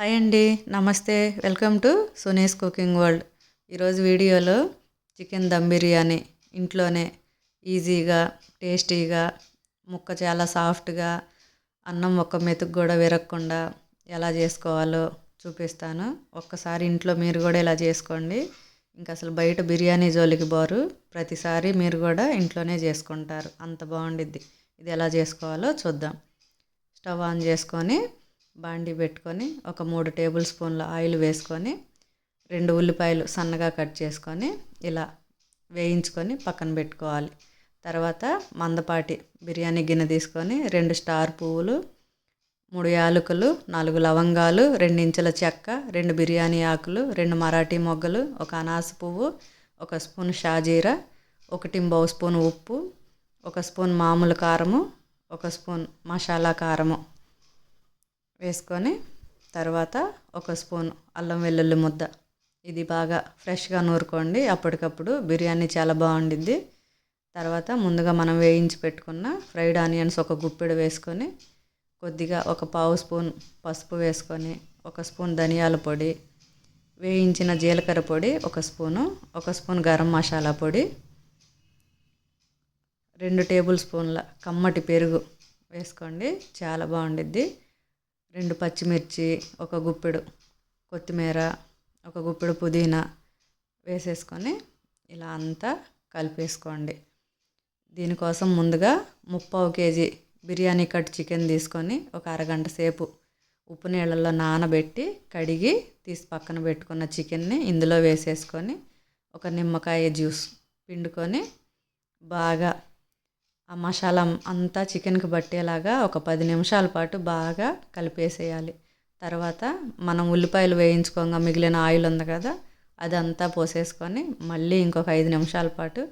Hi అండి నమస్తే. Welcome to Suni's cooking world. ఈరోజు వీడియోలో చికెన్ దమ్ బిర్యానీ. ఇంట్లోనే ఈజీగా టేస్టీగా ముక్క చాలా సాఫ్ట్గా అన్నం ఒక్క మెతుకు కూడా విరగకుండా ఎలా చేసుకోవాలో చూపిస్తాను. ఒక్కసారి ఇంట్లో మీరు కూడా ఇలా చేసుకోండి. ఇంకా అసలు బయట బిర్యానీ జోలికి బారు ప్రతిసారి మీరు కూడా ఇంట్లోనే చేసుకుంటారు. అంత బాగుండిద్ది. ఇది ఎలా చేసుకోవాలో చూద్దాం. స్టవ్ ఆన్ చేసుకొని బాండి పెట్టుకొని ఒక మూడు టేబుల్ స్పూన్ల ఆయిల్ వేసుకొని రెండు ఉల్లిపాయలు సన్నగా కట్ చేసుకొని ఇలా వేయించుకొని పక్కన పెట్టుకోవాలి. తర్వాత మందపాటి బిర్యానీ గిన్నె తీసుకొని రెండు స్టార్ పువ్వులు మూడు యాలకులు నాలుగు లవంగాలు రెండు ఇంచుల చెక్క రెండు బిర్యానీ ఆకులు రెండు మరాఠీ మొగ్గలు ఒక అనాస పువ్వు ఒక స్పూన్ షాజీరా ఒకటి బౌ స్పూన్ ఉప్పు ఒక స్పూన్ మామూలు కారము ఒక స్పూన్ మసాలా కారము. వేసుకొని తర్వాత ఒక స్పూన్ అల్లం వెల్లుల్లి ముద్ద. ఇది బాగా ఫ్రెష్గా నూరుకోండి. అప్పటికప్పుడు బిర్యానీ చాలా బాగుండిద్ది. తర్వాత ముందుగా మనం వేయించి పెట్టుకున్న ఫ్రైడ్ ఆనియన్స్ ఒక గుప్పెడు వేసుకొని కొద్దిగా ఒక పావు స్పూన్ పసుపు వేసుకొని ఒక స్పూన్ ధనియాల పొడి వేయించిన జీలకర్ర పొడి ఒక స్పూను ఒక స్పూన్ గరం మసాలా పొడి రెండు టేబుల్ స్పూన్ల కమ్మటి పెరుగు వేసుకోండి. చాలా బాగుండిద్ది. రెండు పచ్చిమిర్చి ఒక గుప్పెడు కొత్తిమీర ఒక గుప్పెడు పుదీనా వేసేసుకొని ఇలా అంతా కలిపేసుకోండి. దీనికోసం ముందుగా ముప్పావు కేజీ బిర్యానీ కట్ చికెన్ తీసుకొని ఒక అరగంట సేపు ఉప్పు నీళ్ళల్లో నానబెట్టి కడిగి తీసి పక్కన పెట్టుకున్న చికెన్ని ఇందులో వేసేసుకొని ఒక నిమ్మకాయ జ్యూస్ పిండుకొని బాగా ఆ మసాలా అంతా చికెన్కి పట్టేలాగా ఒక పది నిమిషాల పాటు బాగా కలిపేసేయాలి. తర్వాత మనం ఉల్లిపాయలు వేయించుకోగా మిగిలిన ఆయిల్ ఉంది కదా అదంతా పోసేసుకొని మళ్ళీ ఇంకొక ఐదు నిమిషాల పాటు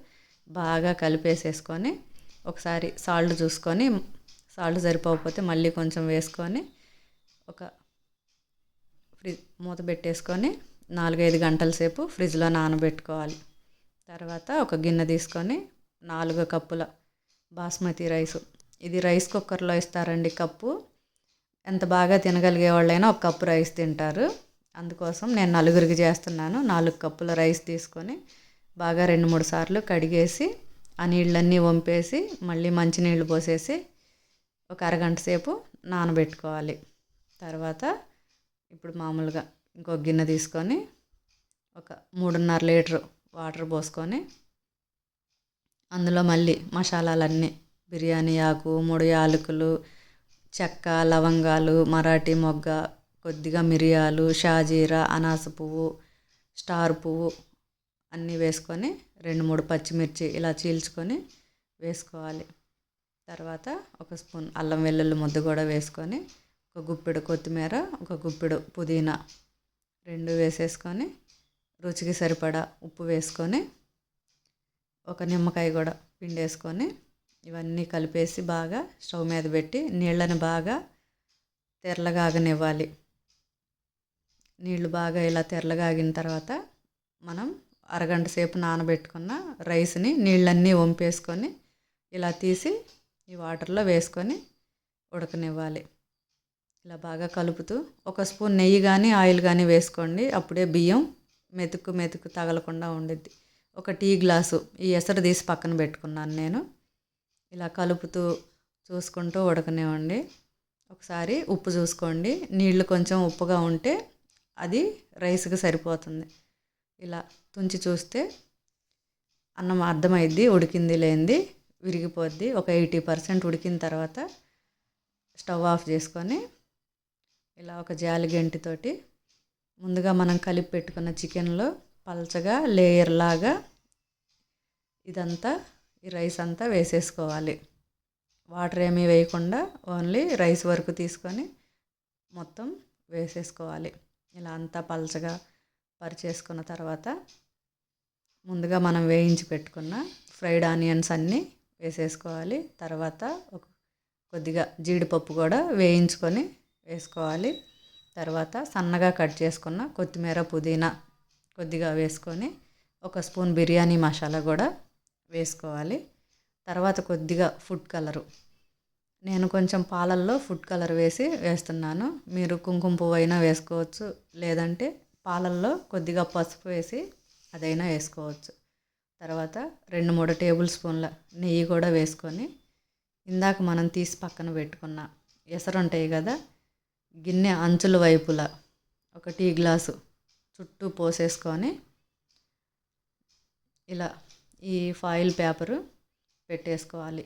బాగా కలిపేసేసుకొని ఒకసారి సాల్ట్ చూసుకొని సాల్ట్ సరిపోకపోతే మళ్ళీ కొంచెం వేసుకొని ఒక ఫ్రిడ్జ్ మూత పెట్టేసుకొని నాలుగైదు గంటల సేపు ఫ్రిడ్జ్లో నానబెట్టుకోవాలి. తర్వాత ఒక గిన్నె తీసుకొని నాలుగు కప్పుల బాస్మతి రైస్. ఇది రైస్ కుక్కర్లో ఇస్తారండి కప్పు. ఎంత బాగా తినగలిగే వాళ్ళైనా ఒక కప్పు రైస్ తింటారు. అందుకోసం నేను నలుగురికి చేస్తున్నాను. నాలుగు కప్పుల రైస్ తీసుకొని బాగా రెండు మూడు సార్లు కడిగేసి ఆ నీళ్ళన్నీ వంపేసి మళ్ళీ మంచినీళ్ళు పోసేసి ఒక అరగంట సేపు నానబెట్టుకోవాలి. తర్వాత ఇప్పుడు మామూలుగా ఇంకో గిన్నె తీసుకొని ఒక మూడున్నర లీటర్ వాటర్ పోసుకొని అందులో మళ్ళీ మసాలాలన్నీ. బిర్యానీ ఆకు మూడు యాలకులు చెక్క లవంగాలు మరాఠీ మొగ్గ కొద్దిగా మిరియాలు షాజీరా అనాస పువ్వు స్టార్ పువ్వు అన్నీ వేసుకొని రెండు మూడు పచ్చిమిర్చి ఇలా చీల్చుకొని వేసుకోవాలి. తర్వాత ఒక స్పూన్ అల్లం వెల్లుల్లి ముద్ద కూడా వేసుకొని ఒక గుప్పెడు కొత్తిమీర ఒక గుప్పెడు పుదీనా రెండు వేసేసుకొని రుచికి సరిపడా ఉప్పు వేసుకొని ఒక నిమ్మకాయ కూడా పిండేసుకొని ఇవన్నీ కలిపేసి బాగా స్టవ్ మీద పెట్టి నీళ్ళని బాగా తెరలగాగనివ్వాలి నీళ్ళు బాగా ఇలా తెరలగాగిన తర్వాత మనం అరగంట సేపు నానబెట్టుకున్న రైస్ని నీళ్ళన్నీ వంపేసుకొని ఇలా తీసి ఈ వాటర్లో వేసుకొని ఉడకనివ్వాలి. ఇలా బాగా కలుపుతూ ఒక స్పూన్ నెయ్యి కానీ ఆయిల్ కానీ వేసుకోండి. అప్పుడే బియ్యం మెతుకు మెతుకు తగలకుండా ఉండిద్ది. ఒక టీ గ్లాసు ఈ ఎసరు తీసి పక్కన పెట్టుకున్నాను నేను. ఇలా కలుపుతూ చూసుకుంటూ ఉడకనివ్వండి. ఒకసారి ఉప్పు చూసుకోండి. నీళ్ళు కొంచెం ఉప్పుగా ఉంటే అది రైస్కి సరిపోతుంది. ఇలా తుంచి చూస్తే అన్నం అర్థమైద్ది ఉడికింది లేనిది విరిగిపోద్ది. ఒక ఎయిటీ పర్సెంట్ ఉడికిన తర్వాత స్టవ్ ఆఫ్ చేసుకొని ఇలా ఒక జాలి గంటితోటి ముందుగా మనం కలిపి పెట్టుకున్న చికెన్లో పల్చగా లేయర్ లాగా ఇదంతా ఈ రైస్ అంతా వేసేసుకోవాలి. వాటర్ ఏమీ వేయకుండా ఓన్లీ రైస్ వరకు తీసుకొని మొత్తం వేసేసుకోవాలి. ఇలా అంతా పల్చగా పరిచేసుకున్న తర్వాత ముందుగా మనం వేయించి పెట్టుకున్న ఫ్రైడ్ ఆనియన్స్ అన్నీ వేసేసుకోవాలి. తర్వాత ఒక కొద్దిగా జీడిపప్పు కూడా వేయించుకొని వేసుకోవాలి. తర్వాత సన్నగా కట్ చేసుకున్న కొత్తిమీర పుదీనా కొద్దిగా వేసుకొని ఒక స్పూన్ బిర్యానీ మసాలా కూడా వేసుకోవాలి. తర్వాత కొద్దిగా ఫుడ్ కలరు. నేను కొంచెం పాలల్లో ఫుడ్ కలర్ వేసి వేస్తున్నాను. మీరు కుంకుమ పువ్వు అయినా వేసుకోవచ్చు. లేదంటే పాలల్లో కొద్దిగా పసుపు వేసి అదైనా వేసుకోవచ్చు. తర్వాత రెండు మూడు టేబుల్ స్పూన్ల నెయ్యి కూడా వేసుకొని ఇందాక మనం తీసి పక్కన పెట్టుకున్న ఎసరు ఉంటాయి కదా గిన్నె అంచుల వైపులా ఒక టీ గ్లాసు చుట్టూ పోసేసుకొని ఇలా ఈ ఫాయిల్ పేపరు పెట్టేసుకోవాలి.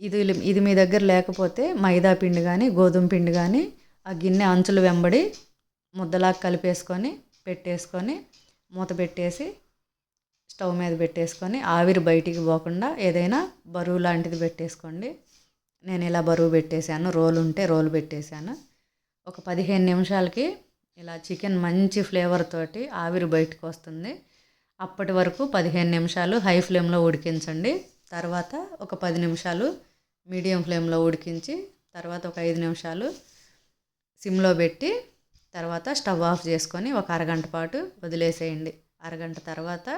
ఇది ఇది మీ దగ్గర లేకపోతే మైదా పిండి కానీ గోధుమ పిండి కానీ ఆ గిన్నె అంచులు వెంబడి ముద్దలాగా కలిపేసుకొని పెట్టేసుకొని మూత పెట్టేసి స్టవ్ మీద పెట్టేసుకొని ఆవిరి బయటికి పోకుండా ఏదైనా బరువు లాంటిది పెట్టేసుకోండి. నేను ఇలా బరువు పెట్టేశాను రోలు ఉంటే రోలు పెట్టేశాను. ఒక పదిహేను నిమిషాలకి ఇలా చికెన్ మంచి ఫ్లేవర్ తోటి ఆవిరి బయటకు వస్తుంది. అప్పటి వరకు పదిహేను నిమిషాలు హై ఫ్లేమ్లో ఉడికించండి. తర్వాత ఒక పది నిమిషాలు మీడియం ఫ్లేమ్లో ఉడికించి తర్వాత ఒక ఐదు నిమిషాలు సిమ్లో పెట్టి తర్వాత స్టవ్ ఆఫ్ చేసుకొని ఒక అరగంట పాటు వదిలేసేయండి. అరగంట తర్వాత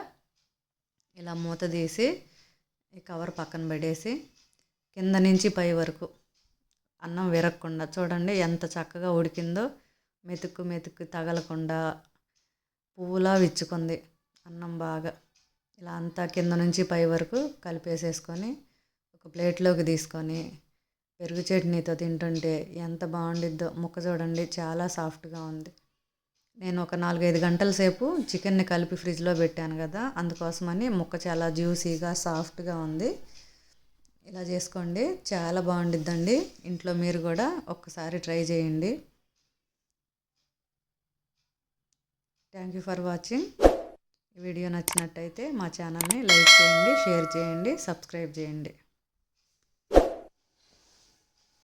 ఇలా మూత తీసి ఈ కవర్ పక్కన పడేసి కింద నుంచి పై వరకు అన్నం విరగకుండా చూడండి ఎంత చక్కగా ఉడికిందో మెతుక్కు మెతుక్కు తగలకుండా పువ్వులా విచ్చుకుంది. అన్నం బాగా ఇలా అంతా కింద నుంచి పై వరకు కలిపేసేసుకొని ఒక ప్లేట్లోకి తీసుకొని పెరుగు చట్నీతో తింటుంటే ఎంత బాగుండిద్దో. ముక్క చూడండి చాలా సాఫ్ట్గా ఉంది. నేను ఒక నాలుగైదు గంటల సేపు చికెన్ని కలిపి ఫ్రిడ్జ్లో పెట్టాను కదా అందుకోసమని ముక్క చాలా జ్యూసీగా సాఫ్ట్గా ఉంది. ఇలా చేసుకోండి చాలా బాగుండిద్దండి. ఇంట్లో మీరు కూడా ఒక్కసారి ట్రై చేయండి. Thank you for watching. ఈ వీడియో నచ్చినట్టయితే మా ఛానల్ని లైక్ చేయండి షేర్ చేయండి సబ్స్క్రైబ్ చేయండి.